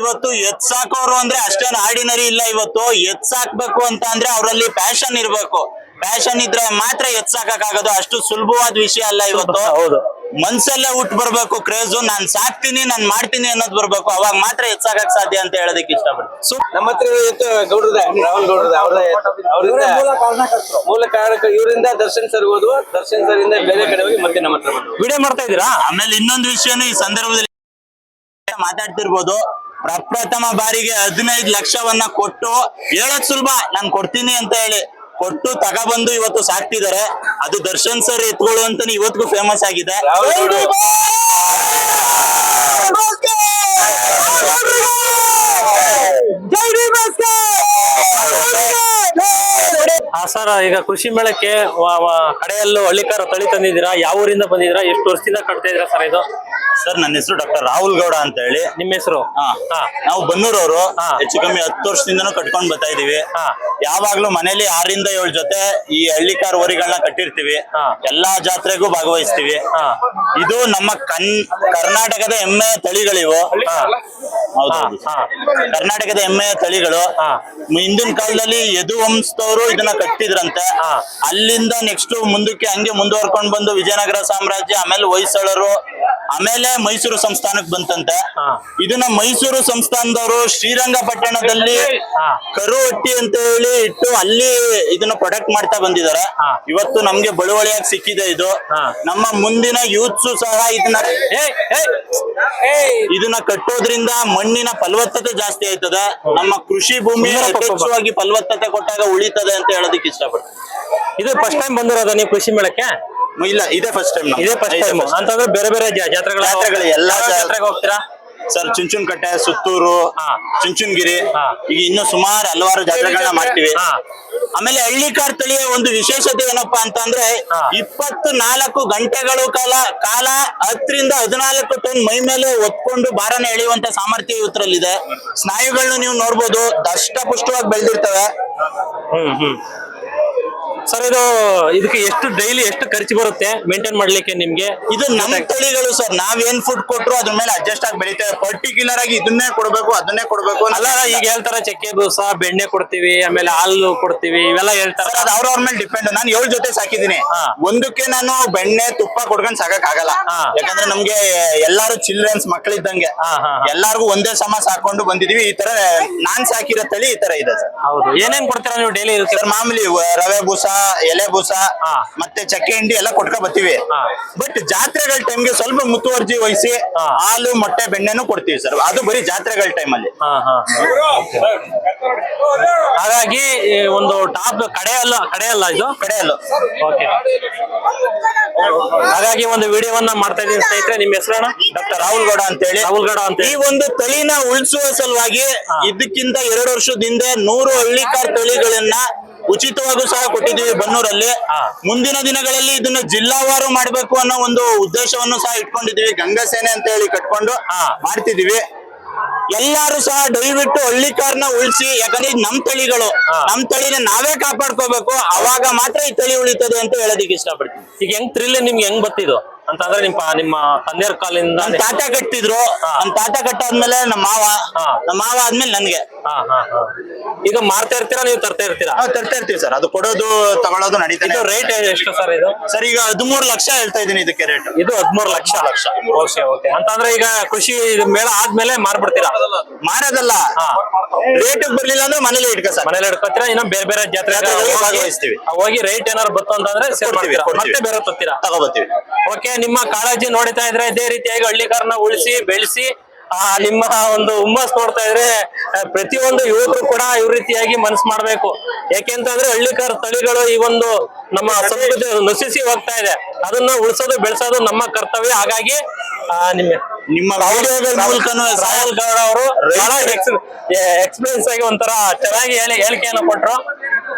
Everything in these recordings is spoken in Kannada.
ಇವತ್ತು ಎತ್ ಸಾಕೋರು ಅಂದ್ರೆ ಅಷ್ಟೇನು ಆರ್ಡಿನರಿ ಇಲ್ಲ ಇವತ್ತು. ಎತ್ ಸಾಕ್ಬೇಕು ಅಂತ ಅಂದ್ರೆ ಅವರಲ್ಲಿ ಪ್ಯಾಷನ್ ಇರ್ಬೇಕು. ಪ್ಯಾಷನ್ ಇದ್ರೆ ಮಾತ್ರ ಎತ್ ಸಾಕಾಗೋದು ಅಷ್ಟು ಸುಲಭವಾದ ವಿಷಯ ಅಲ್ಲ ಇವತ್ತು. ಹೌದು. ಮನ್ಸಲ್ಲೇ ಹುಟ್ಟು ಬರ್ಬೇಕು ಕ್ರೇಜು ನಾನ್ ಸಾಕ್ತೀನಿ ನಾನ್ ಮಾಡ್ತೀನಿ ಅನ್ನೋದು ಬರ್ಬೇಕು. ಅವಾಗ ಮಾತ್ರ ಎತ್ ಸಾಕಕ್ ಸಾಧ್ಯ ಅಂತ ಹೇಳೋದಕ್ಕೆ ಇಷ್ಟಪಡ್ತೀನಿ. ಸೊ ನಮ್ಮ ಹತ್ರ ಇವತ್ತು ಗೌಡ್ರದ ರಾಹುಲ್ ಗೌಡ್ರದ. ಅವ್ರ ಅವರಿಂದ ಮೂಲ ಕಾರಣಕ್ಕೆ ಇವರಿಂದ ದರ್ಶನ್ ಸರ್ ಹೋದ್ವು ದರ್ಶನ್ ಸರ್ ಇಂದ ಬೇರೆ ಕಡೆ ಹೋಗಿ ಮತ್ತೆ ನಮ್ಮ ಹತ್ರ ಬಂದ್ರು. ವಿಡಿಯೋ ಮಾಡ್ತಾ ಇದೀರಾ ಆಮೇಲೆ ಇನ್ನೊಂದು ವಿಷಯನೂ ಈ ಸಂದರ್ಭದಲ್ಲಿ ಮಾತಾಡ್ತಿರ್ಬೋದು. ಪ್ರಪ್ರಥಮ ಬಾರಿಗೆ ಹದಿನೈದು ಲಕ್ಷವನ್ನ ಕೊಟ್ಟು ಹೇಳೋದ್ ಸುಲಭ ನಾನ್ ಕೊಡ್ತೀನಿ ಅಂತ ಹೇಳಿ. ಕೊಟ್ಟು ತಗೊಬಂದು ಇವತ್ತು ಸಾಕ್ತಿದ್ದಾರೆ ಅದು ದರ್ಶನ್ ಸರ್ ಎತ್ಕೊಳ್ಳು ಅಂತ ಇವತ್ತಿಗೂ ಫೇಮಸ್ ಆಗಿದೆ. ಸರ್ ಈಗ ಕೃಷಿ ಮೇಳಕ್ಕೆ ಕಡೆಯಲ್ಲೂ ಹಳ್ಳಿಕಾರ ತಳಿ ತಂದಿದ್ದೀರಾ? ಯಾವ ಊರಿಂದ ಬಂದಿದ್ದೀರಾ? ಎಷ್ಟು ವರ್ಷದಿಂದ ಕಟ್ತಾ ಇದ್ದೀರಾ ಸರ್ ಇದು? ಸರ್ ನನ್ನ ಹೆಸರು ಡಾಕ್ಟರ್ ರಾಹುಲ್ ಗೌಡ ಅಂತ ಹೇಳಿ ನಿಮ್ಮ ಹೆಸರು ಹಾ. ನಾವು ಬನ್ನೂರವರು ಹಾ. ಹೆಚ್ಚು ಕಮ್ಮಿ ಹತ್ತು ವರ್ಷದಿಂದನೂ ಕಟ್ಕೊಂಡ್ ಬರ್ತಾ ಇದೀವಿ ಹಾ. ಯಾವಾಗ್ಲೂ ಮನೇಲಿ ಆರಿಂದ ಏಳು ಜೊತೆ ಈ ಹಳ್ಳಿಕಾರ್ ಹೋರಿಗಳನ್ನ ಕಟ್ಟಿರ್ತೀವಿ ಹಾ. ಎಲ್ಲಾ ಜಾತ್ರೆಗೂ ಭಾಗವಹಿಸ್ತೀವಿ ಹಾ. ಇದು ನಮ್ಮ ಕನ್ ಕರ್ನಾಟಕದ ಹೆಮ್ಮೆಯ ತಳಿಗಳಿವು ಹಾ. ಹೌದು ಹಾ, ಹೌದು. ಹಾ. ಕರ್ನಾಟಕದ ಹೆಮ್ಮೆಯ ತಳಿಗಳು ಹಾ. ಹಿಂದಿನ ಕಾಲದಲ್ಲಿ ಯದು ವಂಶದವರು ಇದನ್ನ ಕಟ್ಟಿದ್ರಂತೆ ಹಾ. ಅಲ್ಲಿಂದ ನೆಕ್ಸ್ಟ್ ಮುಂದಕ್ಕೆ ಹಂಗೆ ಮುಂದುವರ್ಕೊಂಡ್ ಬಂದು ವಿಜಯನಗರ ಸಾಮ್ರಾಜ್ಯ ಆಮೇಲೆ ಹೊಯ್ಸಳರು ಆಮೇಲೆ ಮೈಸೂರು ಸಂಸ್ಥಾನಕ್ ಬಂತಂತೆ. ಇದನ್ನ ಮೈಸೂರು ಸಂಸ್ಥಾನದವರು ಶ್ರೀರಂಗಪಟ್ಟಣದಲ್ಲಿ ಕರು ಹೊಟ್ಟಿ ಅಂತ ಹೇಳಿ ಇಟ್ಟು ಅಲ್ಲಿ ಇದನ್ನ ಪ್ರೊಡಕ್ಟ್ ಮಾಡ್ತಾ ಬಂದಿದ್ದಾರೆ ಇವತ್ತು ನಮ್ಗೆ ಬಳುವಳಿಯಾಗಿ ಸಿಕ್ಕಿದೆ ಇದು. ನಮ್ಮ ಮುಂದಿನ ಯೂತ್ಸು ಸಹ ಇದನ್ನ. ಇದನ್ನ ಕಟ್ಟೋದ್ರಿಂದ ಮಣ್ಣಿನ ಫಲವತ್ತತೆ ಜಾಸ್ತಿ ಆಯ್ತದೆ. ನಮ್ಮ ಕೃಷಿ ಭೂಮಿ ಯಥೇಚ್ಛವಾಗಿ ಫಲವತ್ತತೆ ಕೊಟ್ಟಾಗ ಉಳಿತದೆ ಅಂತ ಹೇಳೋದಕ್ಕೆ ಇಷ್ಟಪಡ್ತೀನಿ. ಇದು ಫಸ್ಟ್ ಟೈಮ್ ಬಂದಿರೋದ ನೀವು ಕೃಷಿ ಮೇಳಕ್ಕೆ? ಇಲ್ಲ ಇದೇ ಫಸ್ಟ್ ಟೈಮ್ ಇದೇ ಫಸ್ಟ್ ಟೈಮ್ ಅಂತಂದ್ರೆ ಬೇರೆ ಬೇರೆ ಜಾತ್ರೆಗಳು ಜಾತ್ರೆಗಳು ಎಲ್ಲಾ ಜಾತ್ರೆಗೆ ಹೋಗ್ತೀರಾ? ಸರ್ ಚುಂಚುನಕಟ್ಟೆ ಸುತ್ತೂರು ಹಾ. ಚುಂಚುನಗಿರಿ. ಈಗ ಇನ್ನು ಸುಮಾರು ಹಲವಾರು ಜಾತ್ರೆಗಳನ್ನ ಮಾಡ್ತೀವಿ. ಆಮೇಲೆ ಹಳ್ಳಿಕಾರ್ ತಳಿಯ ಒಂದು ವಿಶೇಷತೆ ಏನಪ್ಪಾ ಅಂತಂದ್ರೆ ಅಂದ್ರೆ ಇಪ್ಪತ್ತು ನಾಲ್ಕು ಗಂಟೆಗಳು ಕಾಲ ಕಾಲ ಹತ್ತರಿಂದ ಹದಿನಾಲ್ಕು ಟನ್ ಮೈ ಮೇಲೆ ಒತ್ಕೊಂಡು ಭಾರನ ಎಳೆಯುವಂತ ಸಾಮರ್ಥ್ಯ ಇವತ್ತರಲ್ಲಿದೆ ಸ್ನಾಯುಗಳನ್ನ ನೀವು ನೋಡ್ಬೋದು ದಷ್ಟಪುಷ್ಟವಾಗಿ ಬೆಳೆದಿರ್ತವೆ. ಹ್ಮ್ ಹ್ಮ್. ಸರ್ ಇದು ಇದಕ್ಕೆ ಎಷ್ಟು ಡೈಲಿ ಎಷ್ಟು ಖರ್ಚು ಬರುತ್ತೆ ಮೇಂಟೈನ್ ಮಾಡ್ಲಿಕ್ಕೆ ನಿಮ್ಗೆ? ಇದು ನಮ್ಮ ತಳಿಗಳು ಸರ್ ನಾವ್ ಏನ್ ಫುಡ್ ಕೊಟ್ರು ಅದ್ರ ಮೇಲೆ ಅಡ್ಜಸ್ಟ್ ಆಗಿ ಬೆಳಿತಾರೆ ಪರ್ಟಿಕ್ಯುಲರ್ ಆಗಿ ಇದನ್ನೇ ಕೊಡ್ಬೇಕು ಅದನ್ನೇ ಕೊಡ್ಬೇಕು ಅಲ್ಲ ಈಗ ಹೇಳ್ತಾರ ಚಕ್ಕೆ ದೋಸ ಬೆಣ್ಣೆ ಕೊಡ್ತೀವಿ ಆಮೇಲೆ ಹಾಲು ಕೊಡ್ತೀವಿ ಇವೆಲ್ಲ ಹೇಳ್ತಾರೆ. ಅದು ಅವ್ರವ್ರ ಮೇಲೆ ಡಿಪೆಂಡ್ ನಾನು ಏಳು ಜೊತೆ ಸಾಕಿದೀನಿ ಒಂದಕ್ಕೆ ನಾನು ಬೆಣ್ಣೆ ತುಪ್ಪ ಕೊಡ್ಕೊಂಡ್ ಸಾಕಕ್ ಆಗಲ್ಲ. ಯಾಕಂದ್ರೆ ನಮ್ಗೆ ಎಲ್ಲಾರು ಚಿಲ್ಡ್ರನ್ಸ್ ಮಕ್ಕಳಿದ್ದಂಗೆ. ಎಲ್ಲಾರ್ಗು ಒಂದೇ ಸಮ ಸಾಕೊಂಡು ಬಂದಿದೀವಿ. ಈ ತರ ನಾನ್ ಸಾಕಿರೋ ತಳಿ ಈ ತರ ಇದೆ ಸರ್. ಹೌದು. ಏನೇನ್ ಕೊಡ್ತೀರಾ ನೀವು ಡೈಲಿ ಮಾಮೂಲಿ ರವೆ ಬೂಸ ಎಲೆ ಬೂಸ ಮತ್ತೆ ಚಕ್ಕೆ ಹಿಂಡಿ ಎಲ್ಲ ಕೊಟ್ಕೊ ಬರ್ತೀವಿ. ಬಟ್ ಜಾತ್ರೆಗಳ ಟೈಮ್ಗೆ ಸ್ವಲ್ಪ ಮುತುವರ್ಜಿ ವಹಿಸಿ. ಹಾಲು ಮೊಟ್ಟೆ ಬೆಣ್ಣೆನೂ ಕೊಡ್ತೀವಿ ಸರ್ ಅದು ಬರೀ ಜಾತ್ರೆಗಳ ಟೈಮ್ ಅಲ್ಲಿ. ಹಾಗಾಗಿ ಒಂದು ಟಾಪ್ ಕಡೆಯಲ್ಲ ಅಲ್ಲ ಕಡೆ ಅಲ್ಲ ಇದು? ಕಡೆಯಲ್ಲ ಓಕೆ ಹಾಗಾಗಿ ಒಂದು ವಿಡಿಯೋವನ್ನ ಮಾಡ್ತಾ ಇದ್ದೀನಿ ಸ್ನೇಹಿತರೆ ನಿಮ್ಮ ಹೆಸರಣ್ಣ ಡಾಕ್ಟರ್ ರಾಹುಲ್ ಗೌಡ ಅಂತ ಹೇಳಿ ರಾಹುಲ್ ಗೌಡ ಅಂತ ಈ ಒಂದು ತಳಿನ ಉಳಿಸುವ ಸಲುವಾಗಿ. ಇದಕ್ಕಿಂತ ಎರಡು ವರ್ಷದಿಂದ ನೂರು ಹಳ್ಳಿಕಾರ್ ತಳಿಗಳನ್ನ ಉಚಿತವಾಗೂ ಸಹ ಕೊಟ್ಟಿದ್ದೀವಿ ಬನ್ನೂರಲ್ಲಿ. ಮುಂದಿನ ದಿನಗಳಲ್ಲಿ ಇದನ್ನ ಜಿಲ್ಲಾವಾರು ಮಾಡ್ಬೇಕು ಅನ್ನೋ ಒಂದು ಉದ್ದೇಶವನ್ನು ಸಹ ಇಟ್ಕೊಂಡಿದ್ದೀವಿ. ಗಂಗಾ ಸೇನೆ ಅಂತ ಹೇಳಿ ಕಟ್ಕೊಂಡು. ಮಾಡ್ತಿದೀವಿ ಎಲ್ಲಾರು ಸಹ ದಯವಿಟ್ಟು ಹಳ್ಳಿಕಾರ್ನ ಉಳಿಸಿ ಯಾಕಂದ್ರೆ ನಮ್ ತಳಿಗಳು. ನಮ್ ತಳಿನ ನಾವೇ ಕಾಪಾಡ್ಕೋಬೇಕು. ಅವಾಗ ಮಾತ್ರ ಈ ತಳಿ ಉಳಿತದೆ ಅಂತ ಹೇಳೋದಿಕ್ಕೆ ಇಷ್ಟಪಡ್ತೀನಿ. ಈಗ ಹೆಂಗ್ ತ್ರಿಲ್ ನಿಮ್ಗೆ ಹೆಂಗ್ ಬರ್ತಿದ್ದು ಅಂತಂದ್ರೆ ನಿಮ್ಮ ನಿಮ್ಮ ತಂದೆಯವ್ರ ಕಾಲಿಂದ ನಮ್ ತಾತ ಕಟ್ಟಿದ್ರು ಹಾ. ನಮ್ ತಾತ ಕಟ್ಟಾದ್ಮೇಲೆ ನಮ್ಮ ಮಾವ. ಹಾ. ನಮ್ಮ ಮಾವ ಆದ್ಮೇಲೆ ನನ್ಗೆ. ಹಾ ಹಾ ಹಾ. ಈಗ ಮಾರ್ತಾ ಇರ್ತೀರಾ ನೀವು ತರ್ತಾ ಇರ್ತೀರಾ? ನಾವು ತರ್ತಾ ಇರ್ತೀವಿ ಸರ್. ಅದು ಕೊಡೋದು ತಗೊಳೋದು ನಡೀತಾನೆ ಇದು ರೇಟ್ ಎಷ್ಟು ಸರ್ ಇದು? ಸರ್ ಈಗ ಹದಿಮೂರು ಲಕ್ಷ ಹೇಳ್ತಾ ಇದೀನಿ ಇದಕ್ಕೆ ರೇಟ್ ಇದು ಹದಿಮೂರು ಲಕ್ಷ. ಲಕ್ಷ. Okay okay. ಅಂತಂದ್ರೆ ಈಗ ಕೃಷಿ ಇದು ಮೇಳ ಆದ್ಮೇಲೆ ಮಾರ್ಬಿಡ್ತೀರಾ? ಮಾರೋದಲ್ಲ. ಹಾ. ರೇಟ್ ಬರ್ಲಿಲ್ಲ ಅಂದ್ರೆ ಮನೇಲಿ ಇಟ್ಕ ಸರ್. ಮನೇಲಿ ಹಿಡ್ಕೊತೀರಾ ಇನ್ನ ಬೇರೆ ಬೇರೆ ಜಾತ್ರೆ ಜಾತ್ರೆಗಳಿಗೆ ಭಾಗವಹಿಸ್ತೀವಿ. ಹೋಗಿ ರೇಟ್ ಏನಾದ್ರು ಬಂತು ಅಂತಂದ್ರೆ ಸೇಲ್ ಕೊಡ್ತೀವಿ, ಮಾಡ್ತೀರಾ? ಕೊಡ್ತೀವಿ. ಮತ್ತೆ ಬೇರೆ ತತ್ತೀರಾ ತಗೋಬರ್ತೀವಿ ಓಕೆ ನಿಮ್ಮ ಕಾಳಜಿ ನೋಡ್ತಾ ಇದ್ರೆ ಇದೇ ರೀತಿಯಾಗಿ ಹಳ್ಳಿಕಾರನ ಉಳಿಸಿ ಬೆಳೆಸಿ ಆ ನಿಮ್ಮ ಒಂದು ಹುಮ್ಮಸ್ ನೋಡ್ತಾ ಇದ್ರೆ ಪ್ರತಿಯೊಂದು ಯುವಕರು ಕೂಡ ಇವ್ ರೀತಿಯಾಗಿ ಮನಸ್ಸು ಮಾಡ್ಬೇಕು. ಯಾಕೆಂತಂದ್ರೆ ಹಳ್ಳಿಕಾರ ತಳಿಗಳು ಈ ಒಂದು ನಮ್ಮ ಸಂಸ್ಕೃತಿ ನಶಿಸಿ ಹೋಗ್ತಾ ಇದೆ. ಅದನ್ನ ಉಳಿಸೋದು ಬೆಳೆಸೋದು ನಮ್ಮ ಕರ್ತವ್ಯ. ಹಾಗಾಗಿ ಆ, ನಿಮ್ಮ ನಿಮ್ಮ ಮೂಲಕ ರಾಹುಲ್ ಗೌಡ ಅವರು ಎಕ್ಸ್ಪೀರಿಯನ್ಸ್ ಆಗಿ ಒಂಥರ ಚೆನ್ನಾಗಿ ಹೇಳಿ ಹೇಳಿಕೆಯನ್ನು ಕೊಟ್ರು.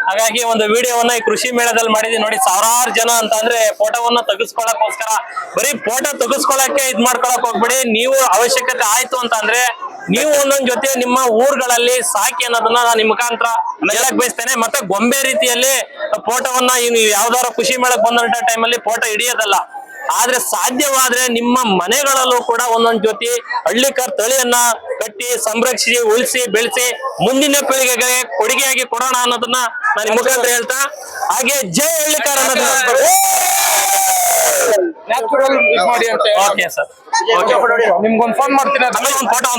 ಹಾಗಾಗಿ ಒಂದು ವಿಡಿಯೋವನ್ನ ಈ ಕೃಷಿ ಮೇಳದಲ್ಲಿ ಮಾಡಿದೀವಿ. ನೋಡಿ ಸಾವಿರಾರು ಜನ ಅಂತ ಅಂದ್ರೆ ಫೋಟೋವನ್ನ ತೆಗೆಸ್ಕೊಳಕ್ಕೋಸ್ಕರ, ಬರೀ ಫೋಟೋ ತೆಗೆಸ್ಕೊಳಕ್ಕೆ ಇದ್ ಮಾಡ್ಕೊಳಕ್ ಹೋಗ್ಬಿಡಿ. ನೀವು ಅವಶ್ಯಕತೆ ಆಯ್ತು ಅಂತ ಅಂದ್ರೆ ನೀವು ಒಂದೊಂದ್ ಜೊತೆ ನಿಮ್ಮ ಊರುಗಳಲ್ಲಿ ಸಾಕಿ ಅನ್ನೋದನ್ನ ನಾನು ನಿಮ್ ಮುಖಾಂತರ ಹೇಳಕ್ ಬಯಸ್ತೇನೆ. ಮತ್ತೆ ಗೊಂಬೆ ರೀತಿಯಲ್ಲಿ ಫೋಟೋವನ್ನ ನೀವು ಯಾವ್ದಾರ ಖುಷಿ ಮೇಳಕ್ ಬಂದಂತ ಟೈಮಲ್ಲಿ ಫೋಟೋ ಹಿಡಿಯೋದಲ್ಲ. ಆದ್ರೆ ಸಾಧ್ಯವಾದ್ರೆ ನಿಮ್ಮ ಮನೆಗಳಲ್ಲೂ ಕೂಡ ಒಂದೊಂದ್ ಜೊತೆ ಹಳ್ಳಿಕರ್ ತಳಿಯನ್ನ ಕಟ್ಟಿ ಸಂರಕ್ಷಿಸಿ ಉಳಿಸಿ ಬೆಳೆಸಿ ಮುಂದಿನ ಪೀಳಿಗೆಗೆ ಕೊಡುಗೆಯಾಗಿ ಕೊಡೋಣ ಅನ್ನೋದನ್ನ ನಾನು ಮುಖಾಂತರ ಹೇಳ್ತಾ ಹಾಗೆ ಜೈ ಹಳ್ಳಿಕಾರ ಅನ್ನೋದನ್ನ ನ್ಯಾಚುರಲ್ ಮಾಡಿ ಅಂತ ಓಕೆ ಸರ್ ಓಕೆ ನಿಮ್ಗೊಂದು ಫೋನ್ ಮಾಡ್ತೀನಿ. ಆಮೇಲೆ ಒಂದು ಫೋಟೋ